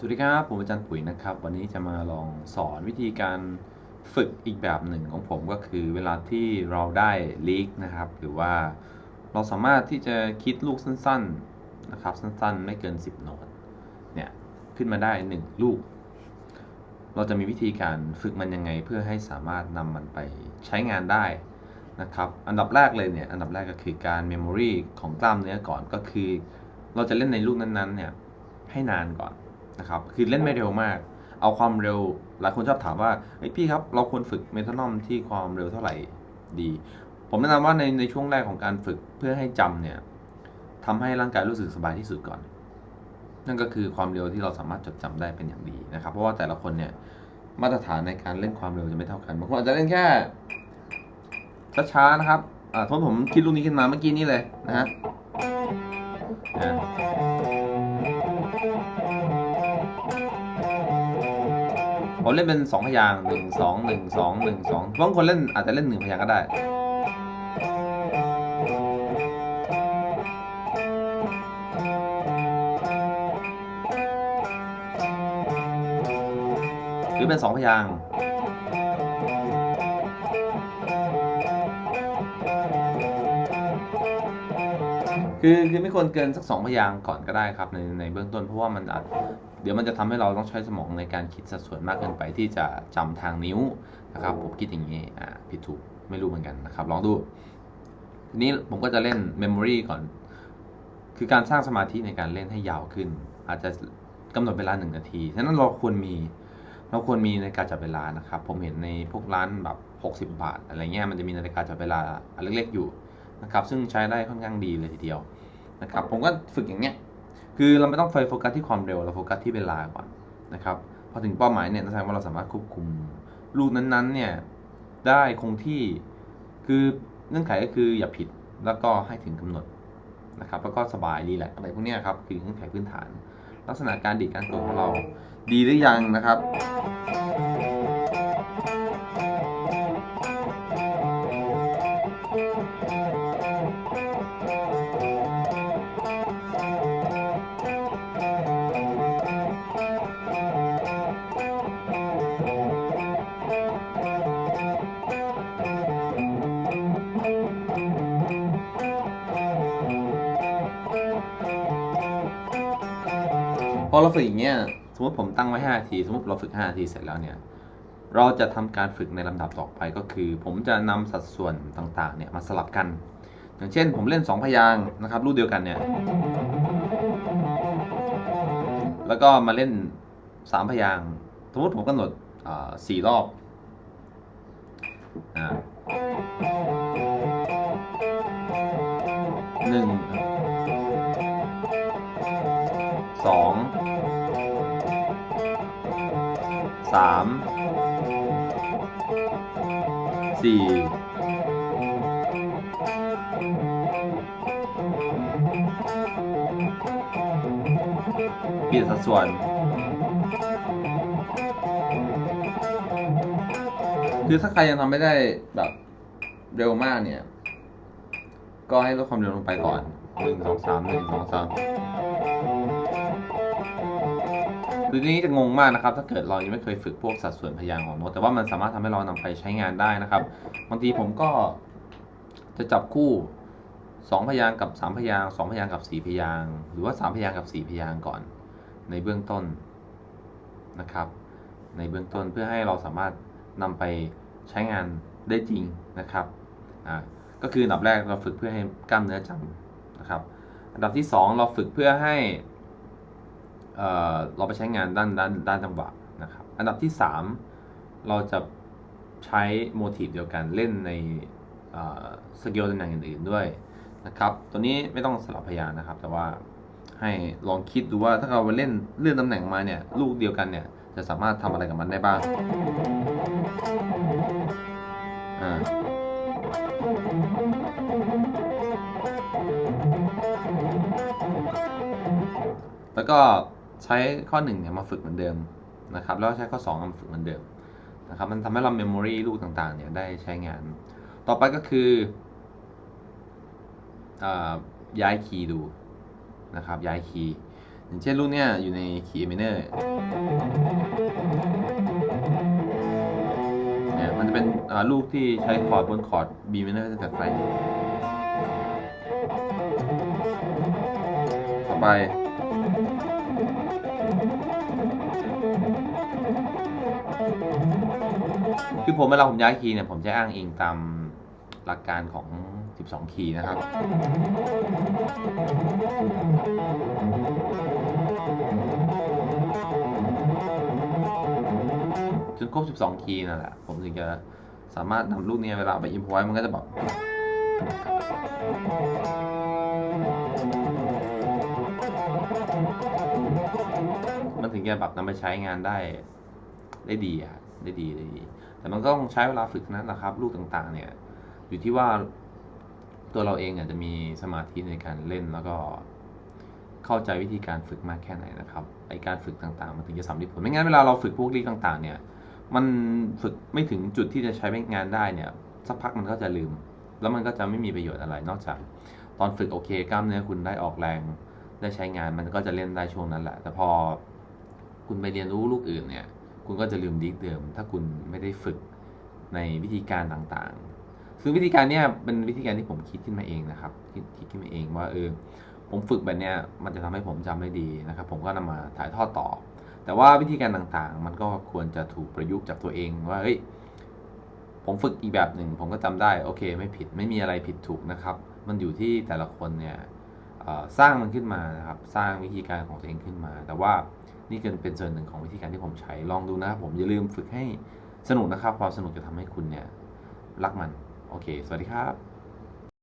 สวัสดีครับ ผมอาจารย์ปุ๋ยนะครับ วันนี้จะมาลองสอนวิธีการฝึกอีกแบบหนึ่งของผมก็คือเวลาที่เราได้ลีกนะครับ หรือว่าเราสามารถที่จะคิดลูกสั้นๆนะครับ สั้นๆ ไม่เกิน 10โน้ตเนี่ยขึ้นมาได้ 1 ลูก เราจะมีวิธีการฝึกมันยังไงเพื่อให้สามารถนำมันไปใช้งานได้นะครับ อันดับแรกเลยเนี่ย อันดับแรกก็คือการเมมโมรีของกล้ามเนื้อก่อนก็คือ เราจะเล่นในลูกนั้นๆเนี่ยให้นานก่อน นะครับคือเล่นไม่เร็วมาก เอาความเร็วหลายคนชอบถามว่าพี่ครับเราควรฝึกเมทานอมที่ความเร็วเท่าไหร่ดี ผมแนะนำว่าในในช่วงแรกของการฝึกเพื่อให้จำเนี่ยทำให้ร่างกายรู้สึกสบายที่สุดก่อน นั่นก็คือความเร็วที่เราสามารถจดจำได้เป็นอย่างดีนะครับ เพราะว่าแต่ละคนเนี่ยมาตรฐานในการเล่นความเร็วจะไม่เท่ากันบางคนอาจจะเล่นแค่ช้าๆนะครับอ่าทนผมคิดลูกนี้ขึ้นมาเมื่อกี้นี้เลยนะฮะ ผมเล่นเป็นสองพยางหนึ่งสองหนึ่งสองหนึ่งสองบางคนเล่นอาจจะเล่นหนึ่งพยางก็ได้หรือเป็นสองพยาง คือคือไม่ควรเกินสักสองพยางค์ก่อนก็ได้ครับในในเบื้องต้นเพราะว่ามันอาจเดี๋ยวมันจะทำให้เราต้องใช้สมองในการคิดสัดส่วนมากเกินไปที่จะจำทางนิ้วนะครับผมคิดอย่างนี้อ่าผิดถูกไม่รู้เหมือนกันนะครับ ลองดูทีนี้ผมก็จะเล่นเมมโมรีก่อน คือการสร้างสมาธิในการเล่นให้ยาวขึ้น อาจจะกำหนดเวลาหนึ่งนาทีฉะนั้นเราควรมีเราควรมีนาฬิกาจับเวลานะครับ ผมเห็นในพวกร้านแบบ 60 บาท อะไรเงี้ยมันจะมีนาฬิกาจับเวลาอันเล็กๆอยู่ นะครับซึ่งใช้ได้ค่อนข้างดีเลยทีเดียวนะครับผมก็ฝึกอย่างเนี้ยคือเราไม่ต้องโฟกัสที่ความเร็วเราโฟกัสที่เวลาก่อนนะครับพอถึงเป้าหมายเนี่ยแสดงว่าเราสามารถควบคุมลูกนั้นๆเนี่ยได้คงที่คือเงื่อนไขก็คืออย่าผิดแล้วก็ให้ถึงกำหนดนะครับแล้วก็สบายรีแลกอะไรพวกนี้ครับคือเงื่อนไขพื้นฐาน ลักษณะการดีดการกดของเราดีหรือยังนะครับ พอเราฝึกอย่างเงี้ยสมมติผมตั้งไว้5นาที สมมติเราฝึก5นาทีเสร็จแล้วเนี่ย เราจะทำการฝึกในลำดับต่อไปก็คือ ผมจะนำสัดส่วนต่างๆเนี่ยมาสลับกัน อย่างเช่น ผมเล่น 2 พยางค์นะครับรูปเดียวกันเนี่ย แล้วก็มาเล่น 3 พยางค์สมมติผมกำหนดสี่รอบ หนึ่งสองสามสี่เปลี่ยนสัดส่วน คือถ้าใครยังทำไม่ได้แบบเร็วมากเนี่ย ก็ให้ลดความเร็วลงไปก่อนหนึ่งสองสามหนึ่งสองสามคือทีนี้จะงงมากนะครับ ถ้าเกิดเรายังไม่เคยฝึกพวกสัดส่วนพยางค์ของโน้ตแต่ว่ามันสามารถทำให้เรานำไปใช้งานได้นะครับบางทีผมก็จะจับคู่สองพยางค์กับสามพยางค์สองพยางค์กับสี่พยางค์หรือว่าสามพยางค์กับสี่พยางค์ก่อน ในเบื้องต้นนะครับ ในเบื้องต้นเพื่อให้เราสามารถ นำไปใช้งานได้จริงนะครับอ่าก็คืออันดับแรกเราฝึกเพื่อให้กล้ามเนื้อจำนะครับ อันดับที่ 2 เราฝึกเพื่อให้เอ่อเราไปใช้งานด้านด้านด้านจังหวะนะครับ อันดับที่ 3 เราจะใช้โมทีฟเดียวกันเล่นในสเกลตำแหน่งอื่นๆด้วยนะครับ ตัวนี้ไม่ต้องสลับพยานนะครับ แต่ว่าให้ลองคิดดูว่าถ้าเราไปเล่นเลื่อนตำแหน่งมาเนี่ยลูกเดียวกันเนี่ย จะสามารถทำอะไรกับมันได้บ้างอ่าแล้วก็ใช้ข้อ1เนี่ยมาฝึกเหมือนเดิมนะครับ แล้วใช้ข้อ2มาฝึกเหมือนเดิมนะครับ มันทำให้เราเมมโมรีลูกต่างๆเนี่ยได้ใช้งาน ต่อไปก็คืออย้ายคีย์ดูนะครับ ย้ายคีย์ อย่างเช่นลูกเนี่ยอยู่ในคีย์ minor เนี่ยมันจะเป็นอ่าลูกที่ใช้คอร์ดบนคอร์ด B minor ตั้งแต่ไฟต่อไป คือผมเวลาผมย้ายคีย์เนี่ย ผมจะอ้างอิงตาม หลักการของ 12 คีย์นะครับ จนครบ 12 คีย์นั่นแหละ ผมถึงจะสามารถนำลูกนี้เวลาไปอินพไว้มันก็จะแบบมันถึงจะแบบนำไปใช้งานได้ได้ดีอะได้ดีได้ดี แต่มันก็ต้องใช้เวลาฝึกนั้นนะครับ ลูกต่างๆเนี่ย อยู่ที่ว่าตัวเราเองอาจจะมีสมาธิในการเล่นแล้วก็เข้าใจวิธีการฝึกมากแค่ไหนนะครับไอการฝึกต่างๆ มันถึงจะสำเร็จผลไม่งั้นเวลาเราฝึกพวกลีกต่างๆ เนี่ย มันฝึกไม่ถึงจุดที่จะใช้งานได้เนี่ยสักพักมันก็จะลืม แล้วมันก็จะไม่มีประโยชน์อะไรนอกจาก ตอนฝึกโอเคกล้ามเนื้อคุณได้ออกแรง ได้ใช้งานมันก็จะเล่นได้ช่วงนั้นแหละ แต่พอคุณไปเรียนรู้ลูกอื่นเนี่ย คุณก็จะลืมดิกเดิม ถ้าคุณไม่ได้ฝึกในวิธีการต่างๆ ซึ่งวิธีการเนี้ยเป็นวิธีการที่ผมคิดขึ้นมาเองนะครับ คิดคิดขึ้นมาเองว่าเออผมฝึกแบบเนี้ยมันจะทำให้ผมจำได้ดีนะครับ ผมก็นำมาถ่ายทอดต่อ แต่ว่าวิธีการต่างๆ มันก็ควรจะถูกประยุกต์จากตัวเองว่าเฮ้ยผมฝึกอีกแบบหนึ่ง ผมก็จำได้โอเค ไม่ผิดไม่มีอะไรผิดถูกนะครับ มันอยู่ที่แต่ละคนเนี่ยสร้างมันขึ้นมานะครับ สร้างวิธีการของตัวเองขึ้นมา แต่ว่านี่คือเป็นส่วนหนึ่งของวิธีการที่ผมใช้ลองดูนะครับผมอย่าลืมฝึกให้สนุกนะครับ ความสนุกจะทำให้คุณเนี่ยรักมัน โอเค สวัสดีครับ